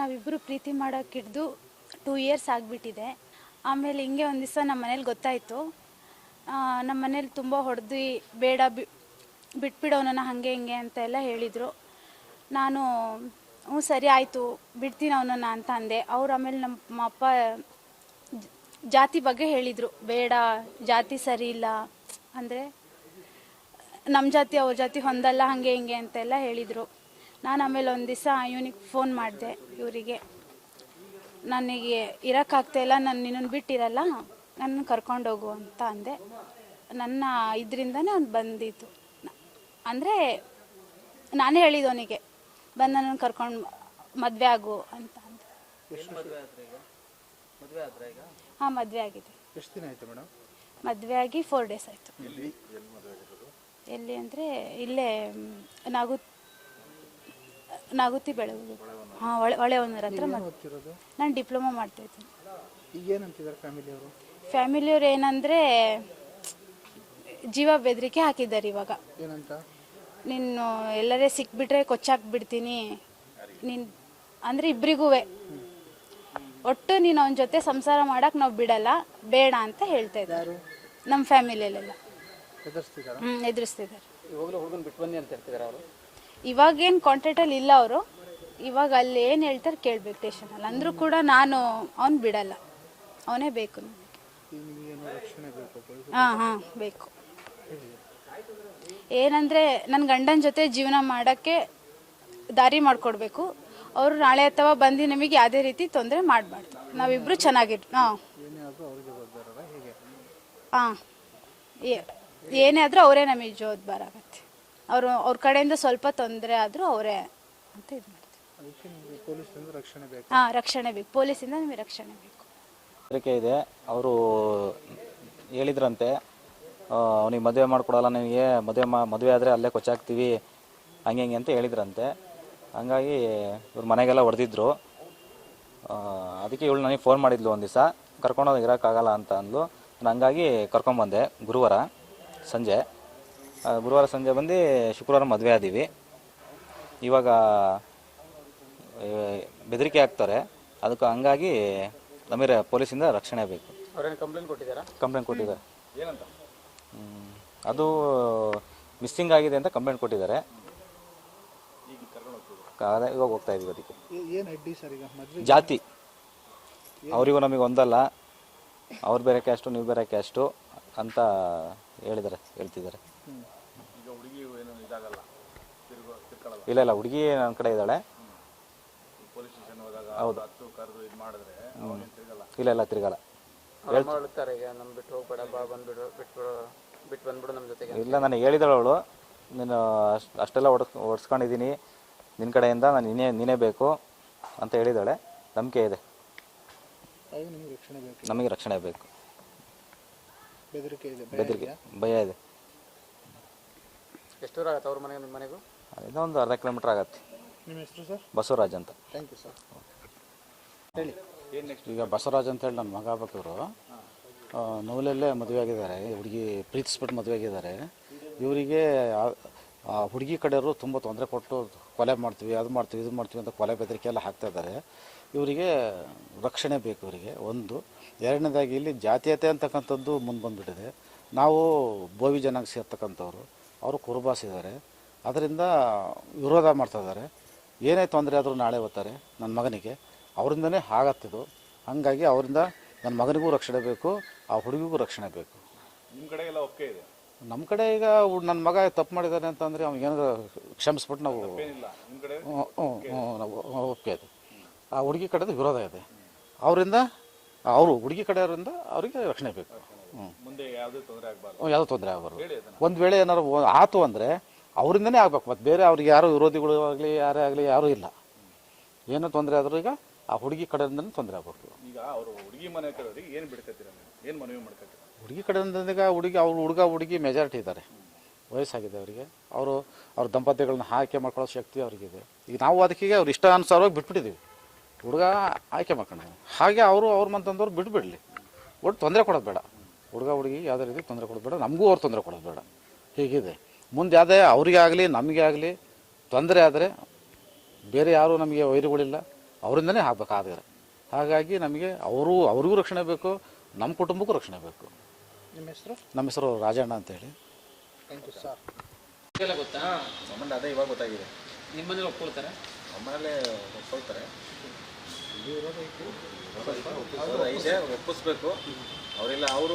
ನಾವಿಬ್ಬರು ಪ್ರೀತಿ ಮಾಡೋಕ್ಕಿಡ್ದು two years ಆಗಿಬಿಟ್ಟಿದೆ. ಆಮೇಲೆ ಹಿಂಗೆ ಒಂದು ದಿವಸ ನಮ್ಮ ಮನೇಲಿ ಗೊತ್ತಾಯಿತು. ನಮ್ಮ ಮನೇಲಿ ತುಂಬ ಹೊಡೆದು, ಬೇಡ ಬಿ ಬಿಟ್ಬಿಡೋನನ್ನ ಹಾಗೆ ಹಿಂಗೆ ಅಂತ ಎಲ್ಲ ಹೇಳಿದರು. ನಾನು, ಹ್ಞೂ, ಸರಿ ಆಯಿತು, ಬಿಡ್ತೀನಿ ಅವನನ್ನು ಅಂತ ಅಂದೆ. ಅವ್ರು ಆಮೇಲೆ ನಮ್ಮ ಅಪ್ಪ ಜಾತಿ ಬಗ್ಗೆ ಹೇಳಿದರು. ಬೇಡ, ಜಾತಿ ಸರಿ ಇಲ್ಲ. ಅಂದರೆ ನಮ್ಮ ಜಾತಿ ಅವ್ರ ಜಾತಿ ಹೊಂದಲ್ಲ, ಹಾಗೆ ಹಿಂಗೆ ಅಂತೆಲ್ಲ ಹೇಳಿದರು. ನಾನು ಆಮೇಲೆ ಒಂದು ದಿವಸ ಇವನಿಗೆ ಫೋನ್ ಮಾಡಿದೆ ಇವರಿಗೆ. ನನಗೆ ಇರೋಕ್ಕಾಗ್ತಾಯಿಲ್ಲ ನಾನು ನಿನ್ನನ್ನು ಬಿಟ್ಟಿರಲ್ಲ ನನ್ನ ಕರ್ಕೊಂಡೋಗು ಅಂತ ಅಂದೆ. ನನ್ನ ಇದರಿಂದನೇ ಅವ್ನು ಬಂದಿದ್ದು. ಅಂದರೆ ನಾನೇ ಹೇಳಿದ್ದು ಅವನಿಗೆ ಬಂದು ನನ್ನನ್ನು ಕರ್ಕೊಂಡು ಮದುವೆ ಆಗು ಅಂತ ಅಂದೆ. ಹಾಂ ಮದುವೆ ಆಗಿದೆ. ಎಷ್ಟು ದಿನ ಆಯ್ತು ಮೇಡಮ್? ಮದುವೆ ಆಗಿ ಫೋರ್ ಡೇಸ್ ಆಯಿತು. ಎಲ್ಲಿ ಅಂದರೆ ಇಲ್ಲೇ ನಾಗು ನಾಗುತ್ತಿ ಬೆಳಗುದು ಹಾಂ ಒಳೆ ಹೊಳೆಹೊನ್ನೂರ ಹತ್ರ ನಾನು ಡಿಪ್ಲೊಮಾ ಮಾಡ್ತಾ ಇದ್ದೀನಿ. ಏನಂತಿದ್ದಾರೆ ಫ್ಯಾಮಿಲಿಯವರು ಫ್ಯಾಮಿಲಿಯವ್ರು ಏನಂದರೆ ಜೀವ ಬೆದರಿಕೆ ಹಾಕಿದ್ದಾರೆ ಇವಾಗ. ಏನಂತ? ನೀನು ಎಲ್ಲರೇ ಸಿಕ್ಬಿಟ್ರೆ ಕೊಚ್ಚಾಕ್ಬಿಡ್ತೀನಿ ನೀನು ಅಂದರೆ ಇಬ್ಬರಿಗೂ ಒಟ್ಟು ನೀನು ಅವನ ಜೊತೆ ಸಂಸಾರ ಮಾಡಕ್ಕೆ ನಾವು ಬಿಡಲ್ಲ ಬೇಡ ಅಂತ ಹೇಳ್ತಾ ಇದ್ದಾರೆ. ನಮ್ಮ ಫ್ಯಾಮಿಲಿಯಲ್ಲೆಲ್ಲ ಹ್ಞೂ ಎದುರಿಸ್ತಿದ್ದಾರೆ? ಇವಾಗೇನು ಕಾಂಟ್ಯಾಕ್ಟಲ್ಲಿ ಇಲ್ಲ ಅವರು. ಇವಾಗ ಅಲ್ಲಿ ಏನು ಹೇಳ್ತಾರೆ ಕೇಳ್ಬೇಕು ಸ್ಟೇಷನಲ್ಲಿ ಅಂದರೂ ಕೂಡ ನಾನು ಅವ್ನು ಬಿಡಲ್ಲ. ಅವನೇ ಬೇಕು ಹಾಂ ಹಾಂ, ಬೇಕು. ಏನಂದರೆ ನನ್ನ ಗಂಡನ ಜೊತೆ ಜೀವನ ಮಾಡೋಕ್ಕೆ ದಾರಿ ಮಾಡಿಕೊಡ್ಬೇಕು. ಅವರು ನಾಳೆ ಅಥವಾ ಬಂದು ನಮಗೆ ಯಾವುದೇ ರೀತಿ ತೊಂದರೆ ಮಾಡಬಾರ್ದು. ನಾವಿಬ್ಬರು ಚೆನ್ನಾಗಿರ್ ಹಾಂ. ಹಾಂ. ಏನೇ ಆದರೂ ಅವರೇ ನಮಗೆ ಜವಾಬ್ದಾರ ಆಗತ್ತೆ. ಅವರು ಅವ್ರ ಕಡೆಯಿಂದ ಸ್ವಲ್ಪ ತೊಂದರೆ ಆದರೂ ಅವರೇ ಅಂತ ಇದು ಮಾಡ್ತೀವಿ ಅದಕ್ಕೆ ನಿಮಗೆ ಪೊಲೀಸರಿಂದ ರಕ್ಷಣೆ ಬೇಕು. ಹಾಂ ರಕ್ಷಣೆ ಬೇಕು. ಪೊಲೀಸಿಂದ ನಿಮಗೆ ರಕ್ಷಣೆ ಬೇಕು. ಹೆದರಿಕೆ ಇದೆ. ಅವರು ಹೇಳಿದ್ರಂತೆ ಅವನಿಗೆ ಮದುವೆ ಮಾಡಿಕೊಡಲ್ಲ ನಿನಗೆ ಮದುವೆ ಮಾ ಮದುವೆ ಆದರೆ ಅಲ್ಲೇ ಕೊಚ್ಚಾಕ್ತೀವಿ ಹಂಗೆ ಹಂಗೆ ಅಂತ ಹೇಳಿದ್ರಂತೆ. ಹಂಗಾಗಿ ಇವ್ರ ಮನೆಗೆಲ್ಲ ಹೊಡೆದಿದ್ರು. ಅದಕ್ಕೆ ಇವಳು ನನಗೆ ಫೋನ್ ಮಾಡಿದ್ಲು ಒಂದು ದಿವಸ ಕರ್ಕೊಂಡೋಗಿ ಇರೋಕ್ಕಾಗಲ್ಲ ಅಂತ ಅಂದ್ಲು. ನಾನು ಹಂಗಾಗಿ ಕರ್ಕೊಂಬಂದೆ ಗುರುವಾರ ಸಂಜೆ. ಗುರುವಾರ ಸಂಜೆ ಬಂದು ಶುಕ್ರವಾರ ಮದುವೆ ಆದೀವಿ. ಇವಾಗ ಬೆದರಿಕೆ ಹಾಕ್ತಾರೆ. ಅದಕ್ಕೆ ಹಂಗಾಗಿ ನಮಗೆ ಪೊಲೀಸಿಂದ ರಕ್ಷಣೆ ಬೇಕು. ಅವ್ರೇನು ಕಂಪ್ಲೇಂಟ್ ಕೊಟ್ಟಿದ್ದಾರಾ? ಕಂಪ್ಲೇಂಟ್ ಕೊಟ್ಟಿದ್ದಾರೆ. ಏನಂತ? ಅದು ಮಿಸ್ಸಿಂಗ್ ಆಗಿದೆ ಅಂತ ಕಂಪ್ಲೇಂಟ್ ಕೊಟ್ಟಿದ್ದಾರೆ. ಅದೇ ಇವಾಗ ಹೋಗ್ತಾ ಇದೀವಿ ಅದಕ್ಕೆ. ಏನು ಅಡ್ಡಿ ಸರ್ ಈಗ? ಮದುವೆ ಜಾತಿ. ಅವರಿಗೂ ನಮಗೆ ಒಂದಲ್ಲ. ಅವ್ರು ಬೇರೆ ಕ್ಯಾಸ್ಟು ನೀವು ಬೇರೆ ಕ್ಯಾಸ್ಟು ಅಂತ ಹೇಳಿದ್ದಾರೆ ಹೇಳ್ತಿದ್ದಾರೆ. ಇಲ್ಲ ಇಲ್ಲ ಹುಡುಗಿ ನನ್ನ ಕಡೆ ಇದ್ದಾಳೆ. ಹೌದು. ಹ್ಮ್. ಇಲ್ಲ ಇಲ್ಲ ತಿರ್ಗಲ್ಲ. ಅವ್ರು ಅಮ್ಮ ಹೇಳ್ತಾರೆ ಈಗ ನಮ್ಮ ಬಿಟ್ಟು ಹೋಗ್ಬೇಡ ಬಾ ಬಂದ್ಬಿಡು ಬಿಟ್ಬಿಡು ಬಿಟ್ಟು ಬಂದ್ಬಿಡು ನಮ್ಮ ಜೊತೆಗೆ ಇಲ್ಲ ನಾನು ಹೇಳಿದಳು ಅವಳು. ನೀನು ಅಷ್ಟು ಅಷ್ಟೆಲ್ಲ ಹೊಡ್ಸ್ ಹೊಡ್ಸ್ಕೊಂಡಿದ್ದೀನಿ ನಿನ್ನ ಕಡೆಯಿಂದ ನಾನು ನೀನೇ ನೀನೇ ಬೇಕು ಅಂತ ಹೇಳಿದಾಳೆ. ನಂಬಿಕೆ ಇದೆ. ನಿಮಗೆ ರಕ್ಷಣೆ ಬೇಕು. ನಮಗೆ ರಕ್ಷಣೆ ಬೇಕು. ಬೆದರಿಕೆ ಇದೆ ಭಯ ಇದೆ. ಎಷ್ಟು ದೂರ ಆಗುತ್ತೆ ಅವ್ರ ಮನೆಗೆ ನಿಮ್ಮ ಮನೆಗೂ? ಇದೊಂದು ಅರ್ಧ ಕಿಲೋಮೀಟ್ರ್ ಆಗತ್ತೆ. ನಿಮ್ಮ ಹೆಸರು ಸರ್? ಬಸವರಾಜ್ ಅಂತ. ಥ್ಯಾಂಕ್ ಯು ಸರ್ ಈಗ ಬಸವರಾಜ್ ಅಂತೇಳಿ ನನ್ನ ಮಗ ಬೇಕವರು ನೂಲಲ್ಲೇ ಮದುವೆ ಆಗಿದ್ದಾರೆ. ಹುಡುಗಿ ಪ್ರೀತಿಸ್ಬಿಟ್ಟು ಮದುವೆ ಆಗಿದ್ದಾರೆ. ಇವರಿಗೆ ಹುಡುಗಿ ಕಡೆಯವರು ತುಂಬ ತೊಂದರೆ ಕೊಟ್ಟು ಕೊಲೆ ಮಾಡ್ತೀವಿ ಅದು ಮಾಡ್ತೀವಿ ಇದು ಮಾಡ್ತೀವಿ ಅಂತ ಕೊಲೆ ಬೆದರಿಕೆ ಎಲ್ಲ ಹಾಕ್ತಾ ಇದ್ದಾರೆ. ಇವರಿಗೆ ರಕ್ಷಣೆ ಬೇಕು ಇವರಿಗೆ ಒಂದು. ಎರಡನೇದಾಗಿ ಇಲ್ಲಿ ಜಾತೀಯತೆ ಅಂತಕ್ಕಂಥದ್ದು ಮುಂದೆ ಬಂದುಬಿಟ್ಟಿದೆ. ನಾವು ಬೋವಿ ಜನಾಂಗ ಸೇರ್ತಕ್ಕಂಥವ್ರು. ಅವರು ಕುರುಬಾಸಿದ್ದಾರೆ ಅದರಿಂದ ವಿರೋಧ ಮಾಡ್ತಾ ಇದ್ದಾರೆ. ಏನೇ ತೊಂದರೆ ಆದರೂ ನಾಳೆ ಓದ್ತಾರೆ ನನ್ನ ಮಗನಿಗೆ. ಅವರಿಂದನೇ ಆಗತ್ತಿದ್ದು ಹಾಗಾಗಿ ಅವರಿಂದ ನನ್ನ ಮಗನಿಗೂ ರಕ್ಷಣೆ ಬೇಕು ಆ ಹುಡುಗಿಗೂ ರಕ್ಷಣೆ ಬೇಕು. ನಿಮ್ಮ ಕಡೆ ಎಲ್ಲ ಒಪ್ಪಿಗೆ ಇದೆ? ನಮ್ಮ ಕಡೆ ಈಗ ನನ್ನ ಮಗ ತಪ್ಪು ಮಾಡಿದ್ದಾನೆ ಅಂತಂದರೆ ಅವ್ನಿಗೇನಾದ್ರು ಕ್ಷಮಿಸ್ಬಿಟ್ಟು ನಾವು ಹ್ಞೂ, ಹ್ಞೂ, ನಾವು ಒಪ್ಪಿಗೆ ಇದೆ. ಆ ಹುಡುಗಿ ಕಡೆದು ವಿರೋಧ ಇದೆ. ಅವರಿಂದ ಅವರು ಹುಡುಗಿ ಕಡೆಯವರಿಂದ ಅವರಿಗೆ ರಕ್ಷಣೆ ಬೇಕು. ಹ್ಞೂ ಯಾವುದೇ ತೊಂದರೆ ಆಗಬಾರ್ದು. ಯಾವುದೋ ತೊಂದರೆ ಆಗಬಾರ್ದು. ಒಂದು ವೇಳೆ ಏನಾದ್ರು ಆತು ಅಂದರೆ ಅವರಿಂದನೇ ಆಗ್ಬೇಕು. ಮತ್ತು ಬೇರೆ ಅವ್ರಿಗೆ ಯಾರು ವಿರೋಧಿಗಳು ಆಗಲಿ ಯಾರೇ ಆಗಲಿ ಯಾರೂ ಇಲ್ಲ. ಏನೋ ತೊಂದರೆ ಆದರೂ ಈಗ ಆ ಹುಡುಗಿ ಕಡೆಯಿಂದನೇ ತೊಂದರೆ ಆಗಬೇಕು ಈಗ ಅವರು ಹುಡುಗಿ ಮನೆ ಕಡೆಯವರಿಗೆ ಏನು ಬಿಡ್ಕತ್ತೀರ ಏನು ಮನವಿ ಮಾಡ್ಕತ್ತೀರ ಹುಡುಗಿ ಕಡೆಯಿಂದ ಈಗ ಹುಡುಗಿ ಅವ್ರು ಹುಡುಗ ಹುಡುಗಿ ಮೆಜಾರಿಟಿ ಇದ್ದಾರೆ. ವಯಸ್ಸಾಗಿದೆ ಅವರಿಗೆ. ಅವರು ಅವ್ರ ದಂಪತಿಗಳನ್ನ ಆಯ್ಕೆ ಮಾಡ್ಕೊಳ್ಳೋ ಶಕ್ತಿ ಅವರಿಗಿದೆ. ಈಗ ನಾವು ಅದಕ್ಕೆ ಅವ್ರು ಇಷ್ಟಾನುಸಾರವಾಗಿ ಬಿಟ್ಬಿಟ್ಟಿದ್ದೀವಿ ಹುಡುಗ ಆಯ್ಕೆ ಮಾಡ್ಕೊಂಡು ಹಾಗೆ ಅವರು ಅವ್ರ ಮಂತಂದವ್ರು ಬಿಟ್ಬಿಡಲಿ. ಒಟ್ಟು ತೊಂದರೆ ಕೊಡೋದು ಬೇಡ. ಹುಡುಗ ಹುಡುಗಿ ಯಾವುದೇ ರೀತಿ ತೊಂದರೆ ಕೊಡೋದು ಬೇಡ. ನಮಗೂ ಅವ್ರು ತೊಂದರೆ ಕೊಡೋದು ಬೇಡ. ಹೀಗಿದೆ. ಮುಂದೆ ಯಾವುದೇ ಅವರಿಗೆ ಆಗಲಿ ನಮಗೆ ಆಗಲಿ ತೊಂದರೆ ಆದರೆ ಬೇರೆ ಯಾರೂ ನಮಗೆ ವೈರುಗಳಿಲ್ಲ. ಅವರಿಂದನೇ ಆಗಬೇಕಾದ್ರೆ. ಹಾಗಾಗಿ ನಮಗೆ ಅವರು ಅವ್ರಿಗೂ ರಕ್ಷಣೆ ಬೇಕು ನಮ್ಮ ಕುಟುಂಬಕ್ಕೂ ರಕ್ಷಣೆ ಬೇಕು. ನಿಮ್ಮ ಹೆಸರು? ನಮ್ಮ ಹೆಸರು ರಾಜಣ್ಣ ಅಂತೇಳಿ. ಥ್ಯಾಂಕ್ ಯು ಸರ್ ಎಲ್ಲ ಗೊತ್ತಾ? ಸಂಬಂಧ ಅದೇ ಇವಾಗ ಗೊತ್ತಾಗಿದೆ. ನಿಮ್ಮ ಮನೇಲಿ ಒಪ್ಕೊಳ್ತಾರೆ. ನಮ್ಮನೇಲೆ ಒಪ್ಕೊಳ್ತಾರೆ ಐತೆ. ಒಪ್ಪಿಸ್ಬೇಕು. ಅವರೆಲ್ಲ ಅವರು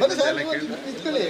ಬನ್ನಿ ಸರ್ ನಿಂತ್ಕೊಳ್ಳಿ.